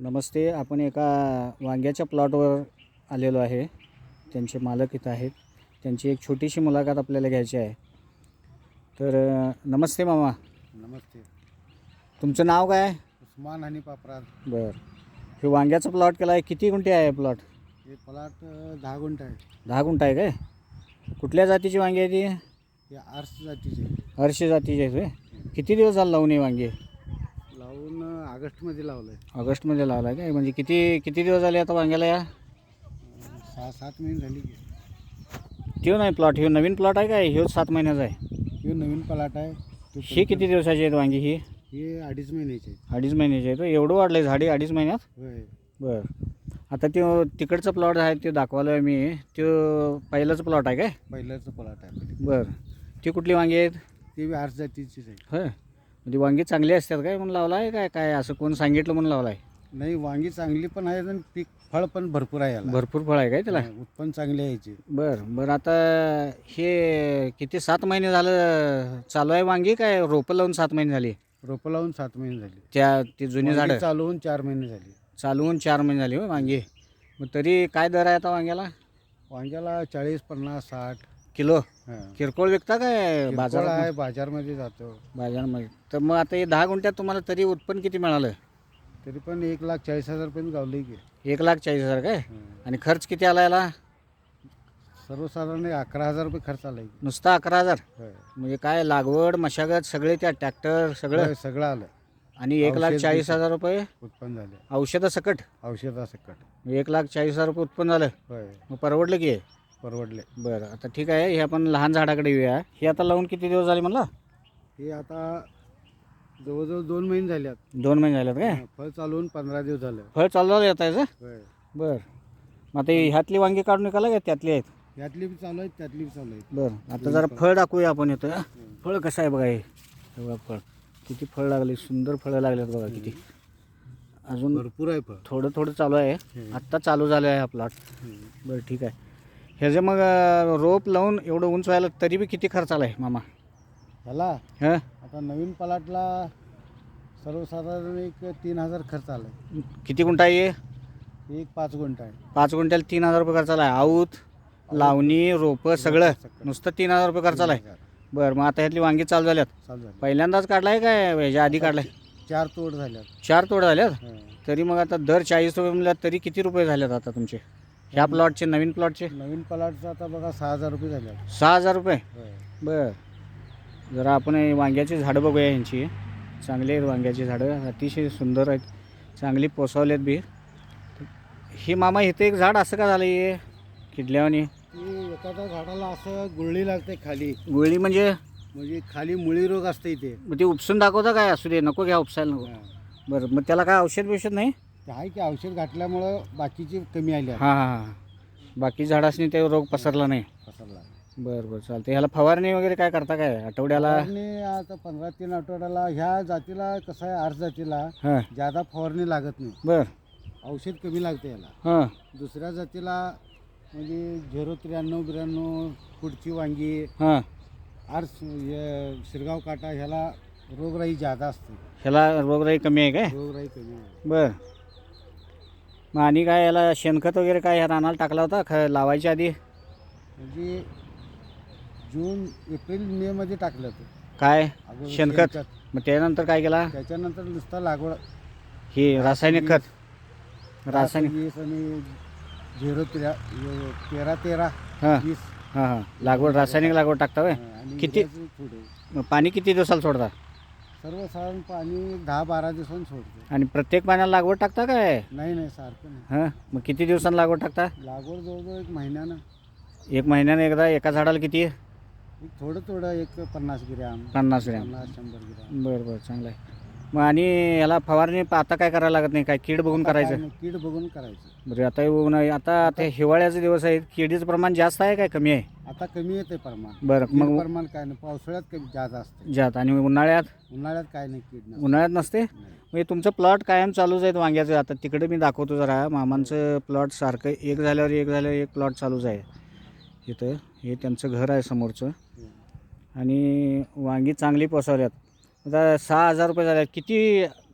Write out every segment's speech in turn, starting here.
नमस्ते आपण एका वांग्याच्या प्लॉटवर आलेलो आहे. त्यांचे मालक इथं आहेत. त्यांची एक छोटीशी मुलाखत आपल्याला घ्यायची आहे. तर नमस्ते मामा. नमस्ते. तुमचं नाव काय? उस्मान हनी पापरात बरं. हे वांग्याचा प्लॉट केला आहे. किती गुंठे आहे प्लॉट? हे प्लॉट दहा गुंठ आहे. दहा गुंठ आहे काय? कुठल्या जातीची वांगी आहे ती? हे आर्स जातीचे हर्षी जातीची आहे होय? किती दिवस झाले लावून ही वांगी? ऑगस्टमध्ये लावलं आहे ऑगस्टमध्ये लावला आहे काय? म्हणजे किती किती दिवस झाले आता वांग्याला या? सहा सात महिने झाली की. त्यो नाही प्लॉट ह्यो नवीन प्लॉट आहे काय? ह्यो सात महिन्याचा आहे. हे नवीन प्लॉट आहे. ते ही किती दिवसाची आहेत वांगी ही? हे अडीच महिन्याचे आहेत. अडीच महिन्याची आहे तर एवढं वाढलं आहे झाडी अडीच महिन्यात? होय. बरं. आता ते तिकडचं प्लॉट आहे ते दाखवालो आहे मी. तो पहिलाच प्लॉट आहे काय? पहिल्याचं प्लॉट आहे. बरं. ती कुठली वांगी आहेत? ते बी आर्स जातीचीच आहे. होय. म्हणजे वांगी चांगली असतात काय म्हणून लावला आहे काय? काय असं कोण सांगितलं म्हणून लावला आहे नाही वांगी चांगली पण आहे आणि पीक फळ पण भरपूर आहे याला. भरपूर फळ आहे काय त्याला? हा, उत्पन्न चांगले आहे याचे. बरं बरं आता हे किती सात महिने झालं चालू आहे वांगी काय? रोपं लावून सात महिने झाली? रोपं लावून सात महिने झाले. त्या ती जुनी वांगी झाडं? चालवून चार महिने झाले. चालवून चार महिने झाली हो वांगी. मग तरी काय दर आहे आता वांग्याला? वांग्याला चाळीस पन्नास साठ. किलो? हां. किरकोळ विकता काय किरकोळ बाजारात? आहे बाजारमध्ये जातो. बाजारामध्ये. तर मग आता हे दहा गुंठ्यात तुम्हाला तरी उत्पन्न किती मिळालं? तरी पण एक लाख चाळीस हजार पर्यंत गावले की. एक लाख चाळीस हजार काय? हं. आणि खर्च किती आला याला? सर्वसाधारण अकरा हजार रुपये खर्च आला की नुसता अकरा हजार? होय. म्हणजे काय लागवड मशागत सगळे त्या ट्रॅक्टर सगळं? होय, सगळं आलं. आणि एक लाख औषध चाळीस. हजार रुपये? उत्पन्न झाले. औषधं सकट? औषधासकट एक लाख चाळीस हजार रुपये उत्पन्न झालं. होय. मग परवडलं की? हे? परवडले. बरं आता ठीक आहे हे आपण लहान झाडाकडे येऊया. हे आता लावून किती दिवस झाले म्हणलं? हे आता जवळजवळ दोन महिने झाल्यात दोन महिने झालेत काय? फळ चालवून पंधरा दिवस झालं. फळ चालू झालं येत आहे होय. बरं. मग आता ह्यातली वांगी काढून निघाला का त्यातली आहेत? यातली बी चालू आहेत त्यातली बी चालू आहेत. बरं आता जरा फळ दाखवूया आपण येतं फळ कसं आहे बघा हे. हे बघा फळ. किती फळ लागले सुंदर फळं लागलेत बघा किती. अजून भरपूर आहे फळ. थोडं थोडं चालू आहे. आत्ता चालू झालं आहे हा प्लॉट. बरं ठीक आहे. ह्याचं मग रोप लावून एवढं उंच व्हायला तरी बी किती खर्च आला आहे मामा? ह्याला हां? आता नवीन प्लॉटला सर्वसाधारण एक तीन हजार खर्च आला किती गुंठा आहे एक पाच गुंठ आहे. पाच गुंठ्याला तीन हजार रुपये खर्च आला आहे आऊत लावणी रोपं सगळं. नुसतं तीन हजार रुपये खर्च आला आहे बरं मग आता ह्यातली वांगी चालू झाल्यात. चालू झालं. पहिल्यांदाच काढलाय काय? ह्याच्या आधी काढलाय? चार तोड झाल्यात. चार तोड झाल्यात? हं. तरी मग आता दर चाळीस रुपये म्हणल्यात तरी किती रुपये झालेत आता तुमचे? ह्या प्लॉटचे नवीन प्लॉटचे नवीन प्लॉटचं आता बघा सहा हजार रुपये झाल्यात सहा हजार रुपये. बर. जरा आपण हे वांग्याची झाडं बघूया यांची. चांगली आहेत वांग्याची झाडं. अतिशय सुंदर आहेत. चांगली पोसावलेत बी. हे मामा इथं एक झाड असं का झालं हे? किडल्यावानी. ती एखाद्या झाडाला असं गुळणी लागते खाली. गुळणी म्हणजे? म्हणजे खाली मुळी रोग असते इथे. मग ते उपसून दाखवता काय? असू दे नको घ्या उपसायला नको. बरं मग त्याला काय औषध बिषध नाही? ते आहे की औषध घातल्यामुळं बाकीची कमी आली आहे. हां हां हां. बाकी झाडासनी ते रोग पसरला नाही. फसलला बरं बरं चालते ह्याला फवारणी वगैरे काय करता काय? आठवड्याला? फवारणी आता पंधरा तीन आठवड्याला ह्या जातीला कसं आहे आर्स जातीला हां. ज्यादा फवारणी लागत नाही. बरं. औषध कमी लागते याला. हां. दुसऱ्या जातीला म्हणजे झिरो त्र्याण्णव ब्याण्णव पुढची वांगी हां. आर्स हे शिरगाव काटा ह्याला रोगराई जादा असते. ह्याला रोगराई कमी आहे काय? रोगराई कमी आहे. बर. मग आणि काय याला शेणखत वगैरे काय ह्या रानाला टाकला होता? ख लावायच्या आधी? म्हणजे जून एप्रिल मे मध्ये टाकलं होतं. काय? अगोदर शेणखत? मग त्यानंतर काय केला? त्याच्यानंतर नुसता लागवड. ही रासायनिक खत. रासायनिक वीस आणि झिरो तेरा तेरा तेरा हां. वीस. हां हां. लागवड रासायनिक लागवड टाकता होय? आणि किती? मग पाणी किती दिवसाला सोडता? सर्वसाधारण पाणी दहा बारा दिवसांनी सोडतो. आणि प्रत्येक पाण्याला लागवड टाकता काय? नाही नाही सारखं नाही. हां? मग किती दिवसांना लागवड टाकता? लागवड जवळजवळ एक महिन्यानं. एक महिन्याने एकदा एका झाडाला किती? एक थोडं थोडं एक पन्नास ग्रॅम. पन्नास ग्रॅम. पन्नास शंभर ग्रॅम. बरं बरं चांगलं आहे. मग आणि याला फवारणी आता काय करायला लागत नाही? काय कीड बघून काय करायचं? कीड बघून करायचं. बरं आता हे आता आता हिवाळ्याचे दिवस आहेत. किडीचं प्रमाण जास्त आहे काय कमी आहे? आता कमी येते प्रमाण. बरं कीड मग प्रमाण काय नाही पावसाळ्यात कमी जादा असते जात. आणि उन्हाळ्यात? उन्हाळ्यात काय नाही कीड नाही उन्हाळ्यात नसते नाही. म्हणजे तुमचं प्लॉट कायम चालूच आहेत वांग्याचं? आता तिकडे मी दाखवतो जरा. मामांचं प्लॉट सारखं एक झाल्यावर एक झाल्यावर एक प्लॉट चालूच आहे. इथं. हे त्यांचं घर आहे समोरचं. आणि वांगी चांगली पोसावल्यात आता सहा हजार रुपये झाल्यात किती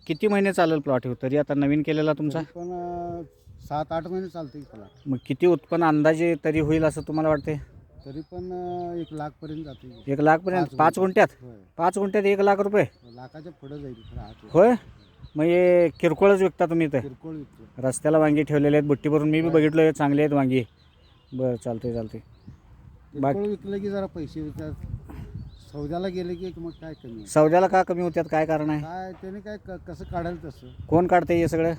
किती महिने चालेल प्लॉट हो? तरी आता नवीन केलेला तुमचा? पण अं, सात आठ महिने चालते प्लॉट मग किती उत्पन्न अंदाजे तरी होईल असं तुम्हाला वाटते तरी पण अं, एक लाखपर्यंत जाते एक लाखपर्यंत पाच पाच गुंठ्यात? होय. पाच गुंठ्यात एक लाख रुपये? लाखाच्या पुढं जाईल खरं होय? मग हे किरकोळच विकता तुम्ही इथं? किरकोळ विकतो रस्त्याला वांगी ठेवलेले आहेत बुट्टी भरून मी बी. बघितलो चांगले आहेत वांगी. बरं चालते चालते बाकी- किरकोळ विकलं की जरा पैसे येतात. सौद्याला गेले की मग काय कमी. सौद्याला का कमी होत्यात? काय कारण आहे? काय त्याने काय क- कसं काढाल तसं? कोण काढते हे सगळं?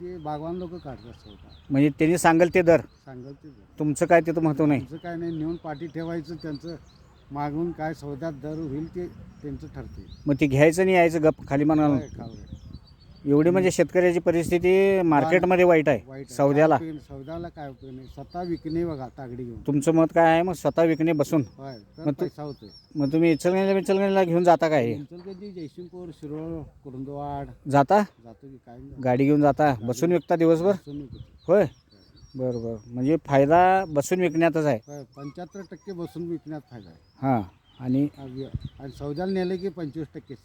ते बागवान लोक काढतात सौदा. म्हणजे त्यांनी सांगेल ते दर. सांगल ते जरा. तुमचं काय तिथं महत्त्व नाही? त्यांचं काय नाही नेऊन पाठी ठेवायचं त्यांचं मागून काय सौद्यात दर होईल ते त्यांचं ठरते मग ते घ्यायचं नाही यायचं गप खाली म्हणाल काय खावं. एवढी म्हणजे शेतकऱ्याची परिस्थिती मार्केटमध्ये वाईट आहे वाईट आहे. सौद्याला. सौद्याला काय उपयोग नाही स्वतः विकणे बघा तागडी घेऊन. तुमचं मत काय आहे? मग स्वतः विकणे बसून. होय तर मग तू- पैसा होतोय. मग तुम्ही इचलगणीला इचलगणीला घेऊन जाता काय हे? कधी जयसिंगपूर शिरोळ कुरुंदवाड. जाता? जातो की काय नाही. गाडी घेऊन जाता? बसून विकता दिवसभर? बसून विकतो. होय. बरं बरं म्हणजे फायदा बसून विकण्यातच आहे. होय पंच्याहत्तर टक्के बसून विकण्यात फायदा आहे. हां. आणि आणि आणि सौद्याला नेले की पंचवीस टक्केच.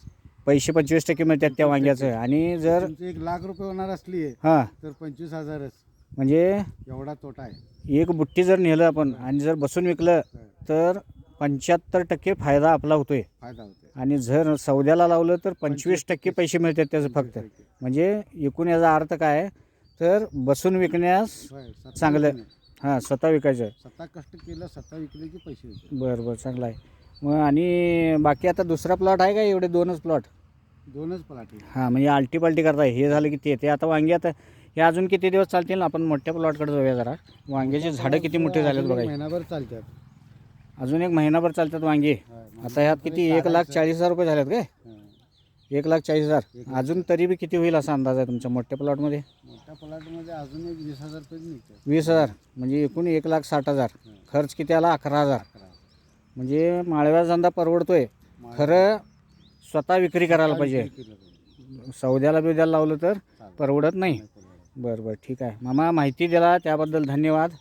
पैसे पंचवीस टक्के मिळतात त्या वांग्याचं. आणि जर तुमचं एक लाख रुपये होणार असली हां. तर पंचवीस हजारच. म्हणजे एवढा तोटा आहे. एक बुट्टी जर नेलं आपण आणि जर बसून विकलं. तर पंच्याहत्तर टक्के फायदा आपला होतोय. फायदा होतोय. आणि जर सौद्याला लावलं तर पंचवीस टक्के पैसे मिळतात त्याचं फक्त. 25 टक्के. म्हणजे एकूण याचा अर्थ काय आहे? तर बसून विकण्यास होय, स्वतः चांगलं. विकणे. हां स्वतः विकायचं. स्वतः कष्ट केलं स्वतः विकले की पैसे होते बरं बरं चांगलं आहे. मग आणि बाकी आता दुसरा प्लॉट आहे का? एवढे दोनच प्लॉट दोनच पलाटी हां म्हणजे आलटी पालटी करताय हे झालं की ते आता वांगी आता हे अजून किती दिवस चालतील आपण मोठ्या प्लॉटकडे जाऊया जरा. वांग्याची झाडं किती मोठी झालेत बघा. महिनाभर चालतात. अजून एक महिनाभर चालतात वांगी. आता ह्यात किती? एक लाख चाळीस हजार रुपये झालेत काय. एक लाख चाळीस हजार. अजून तरी बी किती होईल असा अंदाज आहे तुमच्या मोठ्या प्लॉटमध्ये मोठ्या पलाटमध्ये अजून एक वीस हजार वीस हजार. म्हणजे एकूण एक लाख साठ हजार. खर्च किती आला? अकरा हजार. म्हणजे माळव्या धंदा परवडतोय खरं स्वतः विक्री करायला पाहिजे. सौद्याला बिद्याला लावलं तर. परवडत नाही. बरं बरं ठीक आहे मामा माहिती दिला त्याबद्दल धन्यवाद